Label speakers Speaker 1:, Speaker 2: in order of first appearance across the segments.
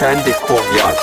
Speaker 1: kendi kod yaz.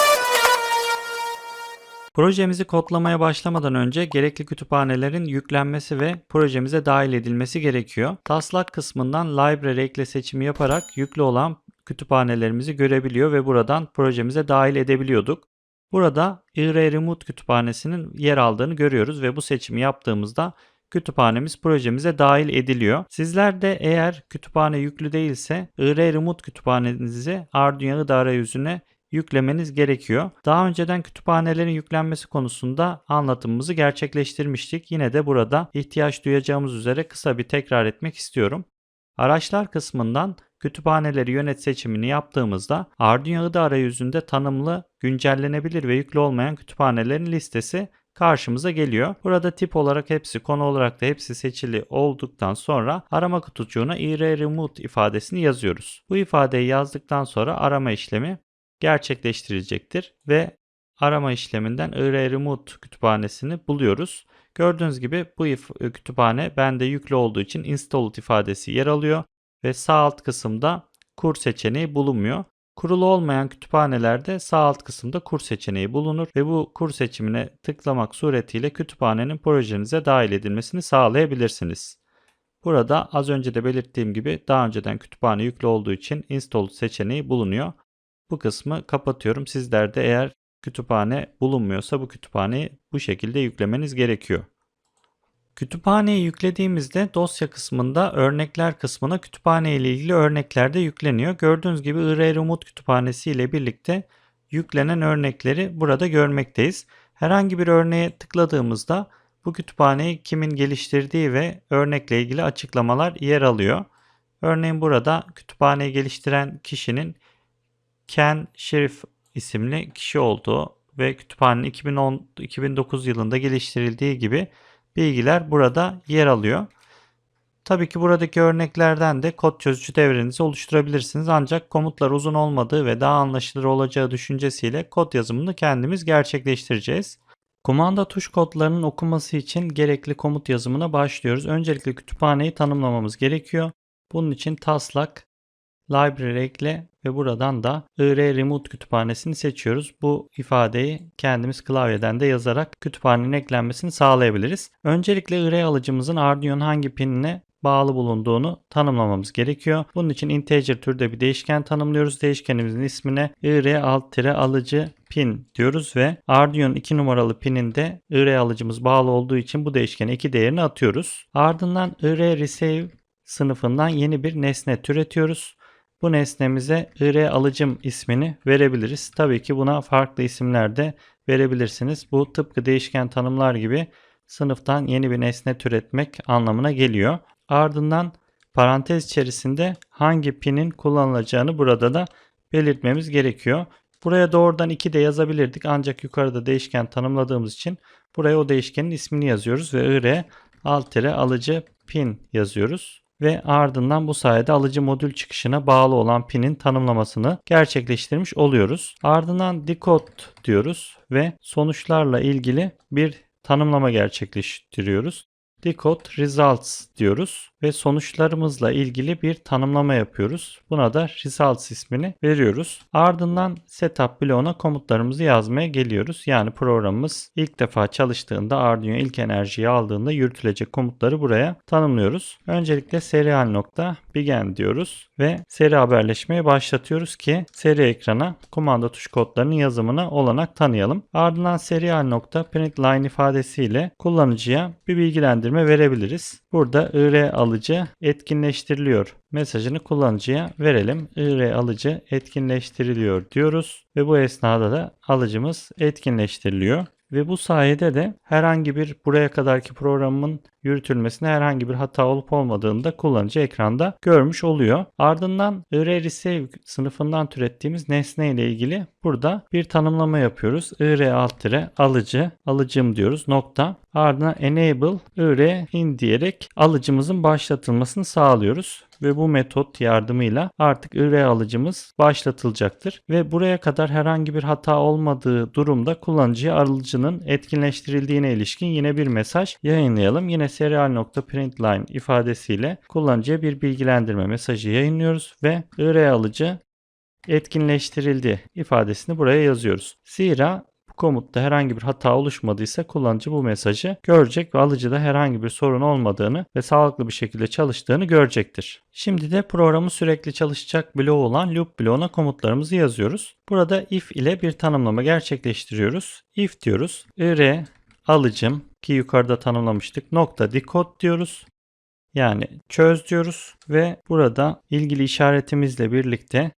Speaker 2: Projemizi kodlamaya başlamadan önce gerekli kütüphanelerin yüklenmesi ve projemize dahil edilmesi gerekiyor. Taslak kısmından library ekle seçimi yaparak yüklü olan kütüphanelerimizi görebiliyor ve buradan projemize dahil edebiliyorduk. Burada IR Remote kütüphanesinin yer aldığını görüyoruz ve bu seçimi yaptığımızda kütüphanemiz projemize dahil ediliyor. Sizler de eğer kütüphane yüklü değilse IR Remote kütüphanenizi Arduino arayüzüne yüklemeniz gerekiyor. Daha önceden kütüphanelerin yüklenmesi konusunda anlatımımızı gerçekleştirmiştik. Yine de burada ihtiyaç duyacağımız üzere kısa bir tekrar etmek istiyorum. Araçlar kısmından kütüphaneleri yönet seçimini yaptığımızda Arduino IDE arayüzünde tanımlı, güncellenebilir ve yüklü olmayan kütüphanelerin listesi karşımıza geliyor. Burada tip olarak hepsi, konu olarak da hepsi seçili olduktan sonra arama kutucuğuna ir remote ifadesini yazıyoruz. Bu ifadeyi yazdıktan sonra arama işlemi gerçekleştirilecektir ve arama işleminden ir remote kütüphanesini buluyoruz. Gördüğünüz gibi bu if- kütüphane bende yüklü olduğu için installed ifadesi yer alıyor ve sağ alt kısımda kur seçeneği bulunmuyor. Kurulu olmayan kütüphanelerde sağ alt kısımda kur seçeneği bulunur ve bu kur seçimine tıklamak suretiyle kütüphanenin projenize dahil edilmesini sağlayabilirsiniz. Burada az önce de belirttiğim gibi daha önceden kütüphane yüklü olduğu için install seçeneği bulunuyor. Bu kısmı kapatıyorum. Sizler de eğer kütüphane bulunmuyorsa bu kütüphaneyi bu şekilde yüklemeniz gerekiyor. Kütüphaneyi yüklediğimizde dosya kısmında örnekler kısmına kütüphane ile ilgili örnekler de yükleniyor. Gördüğünüz gibi IR Remote kütüphanesi ile birlikte yüklenen örnekleri burada görmekteyiz. Herhangi bir örneğe tıkladığımızda bu kütüphaneyi kimin geliştirdiği ve örnekle ilgili açıklamalar yer alıyor. Örneğin burada kütüphaneyi geliştiren kişinin Ken Şerif isimli kişi olduğu ve kütüphanenin 2010 2009 yılında geliştirildiği gibi bilgiler burada yer alıyor. Tabii ki buradaki örneklerden de kod çözücü devrenizi oluşturabilirsiniz. Ancak komutlar uzun olmadığı ve daha anlaşılır olacağı düşüncesiyle kod yazımını kendimiz gerçekleştireceğiz. Kumanda tuş kodlarının okunması için gerekli komut yazımına başlıyoruz. Öncelikle kütüphaneyi tanımlamamız gerekiyor. Bunun için taslak library ekle ve buradan da ir remote kütüphanesini seçiyoruz. Bu ifadeyi kendimiz klavyeden de yazarak kütüphanenin eklenmesini sağlayabiliriz. Öncelikle ir alıcımızın Arduino'nun hangi pinine bağlı bulunduğunu tanımlamamız gerekiyor. Bunun için integer türde bir değişken tanımlıyoruz. Değişkenimizin ismine ir alt alıcı pin diyoruz ve Arduino'nun 2 numaralı pininde ir alıcımız bağlı olduğu için bu değişkene 2 değerini atıyoruz. Ardından ir receive sınıfından yeni bir nesne türetiyoruz. Bu nesnemize ir alıcım ismini verebiliriz. Tabii ki buna farklı isimler de verebilirsiniz. Bu tıpkı değişken tanımlar gibi sınıftan yeni bir nesne türetmek anlamına geliyor. Ardından parantez içerisinde hangi pinin kullanılacağını burada da belirtmemiz gerekiyor. Buraya doğrudan 2 de yazabilirdik ancak yukarıda değişken tanımladığımız için buraya o değişkenin ismini yazıyoruz ve ir alt alıcı pin yazıyoruz ve ardından bu sayede alıcı modül çıkışına bağlı olan pinin tanımlamasını gerçekleştirmiş oluyoruz. Ardından decode diyoruz ve sonuçlarla ilgili bir tanımlama gerçekleştiriyoruz. Decode results diyoruz ve sonuçlarımızla ilgili bir tanımlama yapıyoruz. Buna da results ismini veriyoruz. Ardından setup bloğuna komutlarımızı yazmaya geliyoruz. Yani programımız ilk defa çalıştığında Arduino ilk enerjiyi aldığında yürütülecek komutları buraya tanımlıyoruz. Öncelikle serial nokta begin diyoruz ve seri haberleşmeyi başlatıyoruz ki seri ekrana kumanda tuş kodlarının yazımına olanak tanıyalım. Ardından serial nokta println ifadesiyle kullanıcıya bir bilgilendirme verebiliriz. Burada ir alıcı etkinleştiriliyor mesajını kullanıcıya verelim. ir alıcı etkinleştiriliyor diyoruz ve bu esnada da alıcımız etkinleştiriliyor. Ve bu sayede de herhangi bir buraya kadarki programın yürütülmesine herhangi bir hata olup olmadığını da kullanıcı ekranda görmüş oluyor. Ardından ir receive sınıfından türettiğimiz nesne ile ilgili burada bir tanımlama yapıyoruz. ir alt alıcı, alıcım diyoruz nokta. Ardından enable ir in diyerek alıcımızın başlatılmasını sağlıyoruz ve bu metot yardımıyla artık ir alıcımız başlatılacaktır. Ve buraya kadar herhangi bir hata olmadığı durumda kullanıcıya alıcının etkinleştirildiğine ilişkin yine bir mesaj yayınlayalım. Yine serial.println ifadesiyle kullanıcıya bir bilgilendirme mesajı yayınlıyoruz ve ir alıcı etkinleştirildi ifadesini buraya yazıyoruz. Zira komutta herhangi bir hata oluşmadıysa kullanıcı bu mesajı görecek ve alıcıda herhangi bir sorun olmadığını ve sağlıklı bir şekilde çalıştığını görecektir. Şimdi de programın sürekli çalışacak bloğu olan loop bloğuna komutlarımızı yazıyoruz. Burada if ile bir tanımlama gerçekleştiriyoruz. If diyoruz. ir alıcım ki yukarıda tanımlamıştık. Nokta decode diyoruz. Yani çöz diyoruz ve burada ilgili işaretimizle birlikte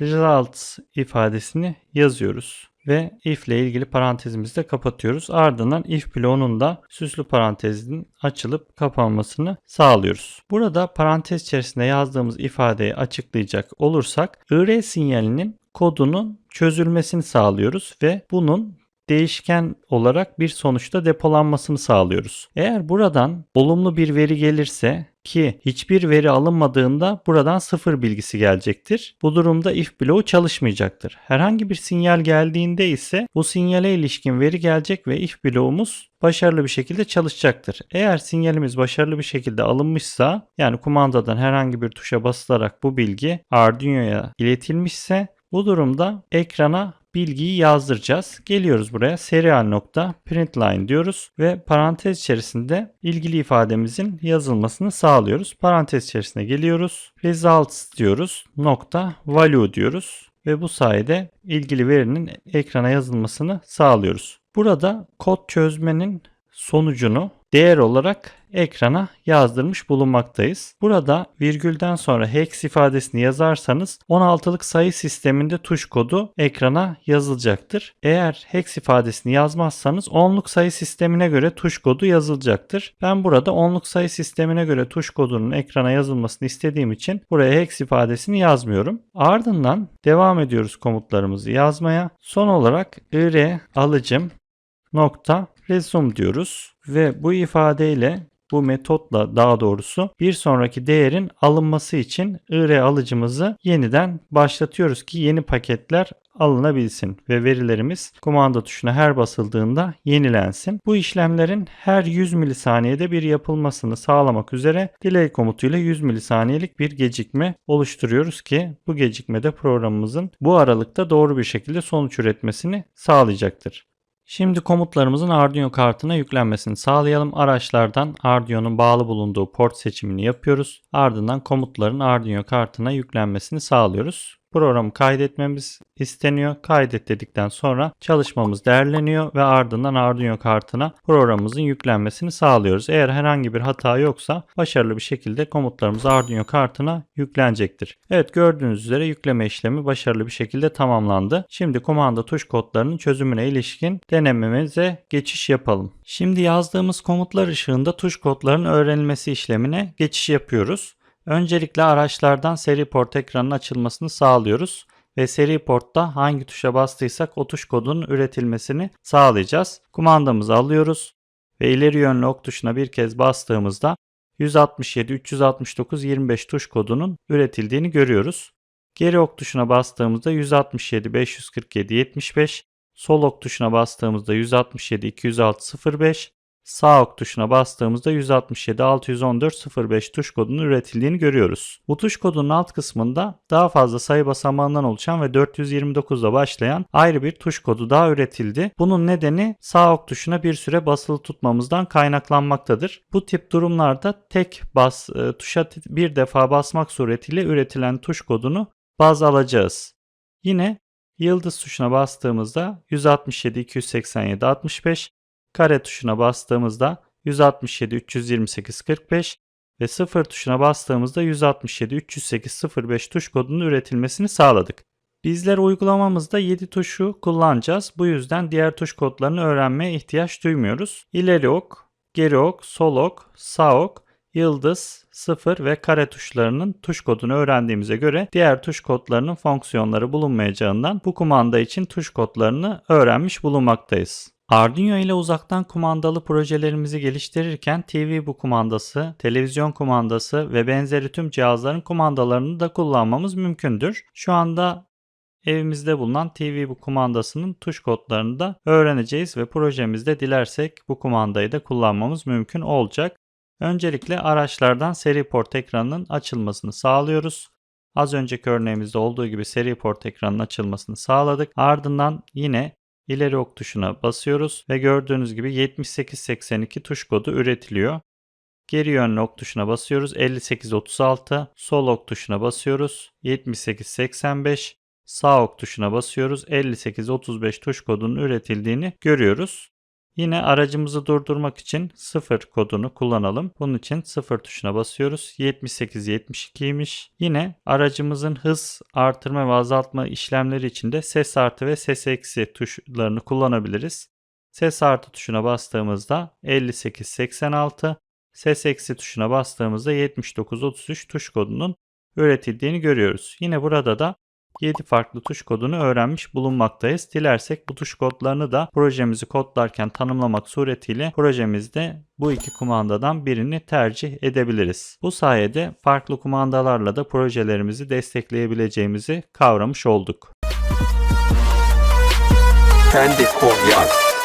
Speaker 2: results ifadesini yazıyoruz ve if ile ilgili parantezimizi de kapatıyoruz. Ardından if bloğunun da süslü parantezin açılıp kapanmasını sağlıyoruz. Burada parantez içerisinde yazdığımız ifadeyi açıklayacak olursak ir sinyalinin kodunun çözülmesini sağlıyoruz ve bunun değişken olarak bir sonuçta depolanmasını sağlıyoruz. Eğer buradan olumlu bir veri gelirse ki hiçbir veri alınmadığında buradan sıfır bilgisi gelecektir. Bu durumda if bloğu çalışmayacaktır. Herhangi bir sinyal geldiğinde ise bu sinyale ilişkin veri gelecek ve if bloğumuz başarılı bir şekilde çalışacaktır. Eğer sinyalimiz başarılı bir şekilde alınmışsa yani kumandadan herhangi bir tuşa basılarak bu bilgi Arduino'ya iletilmişse bu durumda ekrana bilgiyi yazdıracağız. Geliyoruz buraya serial nokta println diyoruz ve parantez içerisinde ilgili ifademizin yazılmasını sağlıyoruz. Parantez içerisine geliyoruz. Results diyoruz. Nokta value diyoruz ve bu sayede ilgili verinin ekrana yazılmasını sağlıyoruz. Burada kod çözmenin sonucunu değer olarak ekrana yazdırmış bulunmaktayız. Burada virgülden sonra hex ifadesini yazarsanız 16'lık sayı sisteminde tuş kodu ekrana yazılacaktır. Eğer hex ifadesini yazmazsanız 10'luk sayı sistemine göre tuş kodu yazılacaktır. Ben burada 10'luk sayı sistemine göre tuş kodunun ekrana yazılmasını istediğim için buraya hex ifadesini yazmıyorum. Ardından devam ediyoruz komutlarımızı yazmaya. Son olarak ir alıcım nokta resume diyoruz ve bu ifadeyle bu metotla daha doğrusu bir sonraki değerin alınması için IR alıcımızı yeniden başlatıyoruz ki yeni paketler alınabilsin ve verilerimiz kumanda tuşuna her basıldığında yenilensin. Bu işlemlerin her 100 milisaniyede bir yapılmasını sağlamak üzere delay komutuyla 100 milisaniyelik bir gecikme oluşturuyoruz ki bu gecikmede programımızın bu aralıkta doğru bir şekilde sonuç üretmesini sağlayacaktır. Şimdi komutlarımızın Arduino kartına yüklenmesini sağlayalım. Araçlardan Arduino'nun bağlı bulunduğu port seçimini yapıyoruz. Ardından komutların Arduino kartına yüklenmesini sağlıyoruz programı kaydetmemiz isteniyor. Kaydet dedikten sonra çalışmamız değerleniyor ve ardından Arduino kartına programımızın yüklenmesini sağlıyoruz. Eğer herhangi bir hata yoksa başarılı bir şekilde komutlarımız Arduino kartına yüklenecektir. Evet gördüğünüz üzere yükleme işlemi başarılı bir şekilde tamamlandı. Şimdi komanda tuş kodlarının çözümüne ilişkin denememize geçiş yapalım. Şimdi yazdığımız komutlar ışığında tuş kodlarının öğrenilmesi işlemine geçiş yapıyoruz. Öncelikle araçlardan seri port ekranının açılmasını sağlıyoruz ve seri portta hangi tuşa bastıysak o tuş kodunun üretilmesini sağlayacağız. Kumandamızı alıyoruz ve ileri yönlü ok tuşuna bir kez bastığımızda 167 369 25 tuş kodunun üretildiğini görüyoruz. Geri ok tuşuna bastığımızda 167 547 75, sol ok tuşuna bastığımızda 167 206 05, Sağ ok tuşuna bastığımızda 167 614 05 tuş kodunun üretildiğini görüyoruz. Bu tuş kodunun alt kısmında daha fazla sayı basamağından oluşan ve 429 ile başlayan ayrı bir tuş kodu daha üretildi. Bunun nedeni sağ ok tuşuna bir süre basılı tutmamızdan kaynaklanmaktadır. Bu tip durumlarda tek bas e, tuşa bir defa basmak suretiyle üretilen tuş kodunu baz alacağız. Yine yıldız tuşuna bastığımızda 167 287 65 kare tuşuna bastığımızda 167 328 45 ve 0 tuşuna bastığımızda 167 308 05 tuş kodunun üretilmesini sağladık. Bizler uygulamamızda 7 tuşu kullanacağız. Bu yüzden diğer tuş kodlarını öğrenmeye ihtiyaç duymuyoruz. İleri ok, geri ok, sol ok, sağ ok, yıldız, sıfır ve kare tuşlarının tuş kodunu öğrendiğimize göre diğer tuş kodlarının fonksiyonları bulunmayacağından bu kumanda için tuş kodlarını öğrenmiş bulunmaktayız. Arduino ile uzaktan kumandalı projelerimizi geliştirirken TV bu kumandası, televizyon kumandası ve benzeri tüm cihazların kumandalarını da kullanmamız mümkündür. Şu anda evimizde bulunan TV bu kumandasının tuş kodlarını da öğreneceğiz ve projemizde dilersek bu kumandayı da kullanmamız mümkün olacak. Öncelikle araçlardan seri port ekranının açılmasını sağlıyoruz. Az önceki örneğimizde olduğu gibi seri port ekranının açılmasını sağladık. Ardından yine ileri ok tuşuna basıyoruz ve gördüğünüz gibi 7882 tuş kodu üretiliyor. Geri yönlü ok tuşuna basıyoruz 5836, sol ok tuşuna basıyoruz 7885, sağ ok tuşuna basıyoruz 5835 tuş kodunun üretildiğini görüyoruz. Yine aracımızı durdurmak için 0 kodunu kullanalım. Bunun için 0 tuşuna basıyoruz. 78-72'ymiş. Yine aracımızın hız artırma ve azaltma işlemleri için de ses artı ve ses eksi tuşlarını kullanabiliriz. Ses artı tuşuna bastığımızda 58-86, ses eksi tuşuna bastığımızda 79-33 tuş kodunun üretildiğini görüyoruz. Yine burada da 7 farklı tuş kodunu öğrenmiş bulunmaktayız. Dilersek bu tuş kodlarını da projemizi kodlarken tanımlamak suretiyle projemizde bu iki kumandadan birini tercih edebiliriz. Bu sayede farklı kumandalarla da projelerimizi destekleyebileceğimizi kavramış olduk.
Speaker 1: Kendi kod yaz.